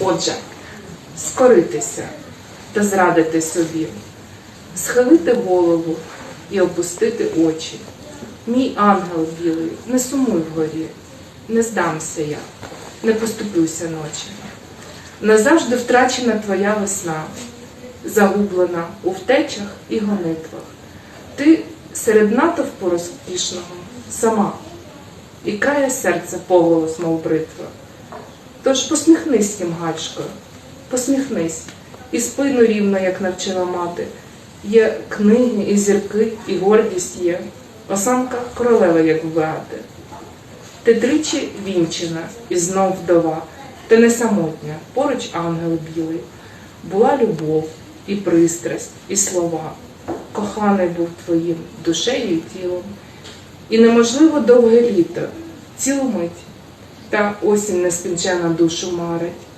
Отже, скоритися та зрадити собі, схилити голову і опустити очі. Мій ангел білий, не сумуй вгорі, не здамся я, не поступлюся ночі. Назавжди втрачена твоя весна, загублена у втечах і гонитвах. Ти серед натовпу розкішного сама, і кає серце поголос, мов бритва. Тож посміхнись їм, гачко, посміхнись, і спину рівно, як навчила мати. Є книги, і зірки, і гордість є, осанка королева, як в. Ти тричі вінчена і знов вдова, ти не самотня, поруч ангел білий. Була любов, і пристрасть, і слова. Коханий був твоїм душею і тілом. І неможливо довге літо, цілу мить, та осінь нескінчена душу марить.